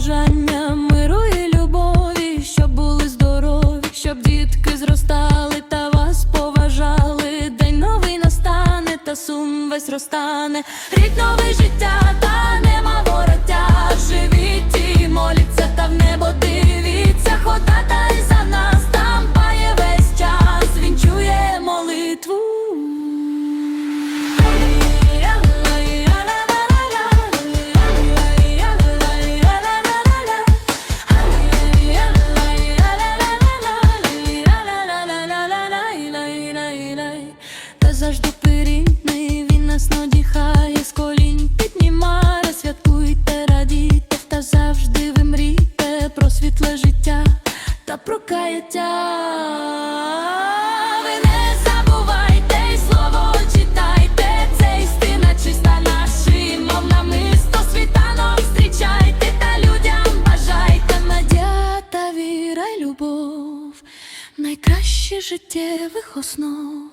бажання миру і любові, щоб були здорові, щоб дітки зростали та вас поважали. День новий настане, та сум весь розтане. Рік нове життя, завжди перідний, він нас надіхає, з колін піднімає, святкуйте, радійте, та завжди ви мрійте про світле життя та про каяття. Найкраще життєвих основ.